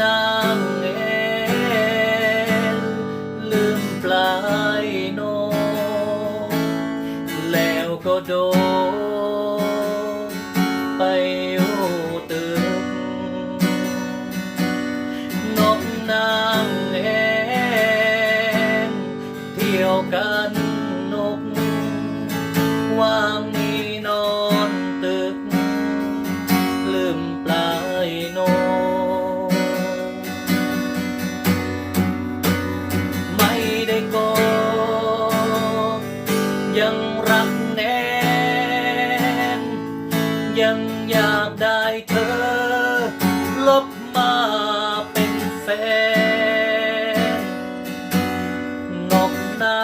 นางเอนลืมปลายโนแล้วก็โดนไปอู่ตึกนกนางเอนเที่ยวกัน ยังรักแน่น ยังอยากได้เธอ ลบมาเป็นแฟนงอกนา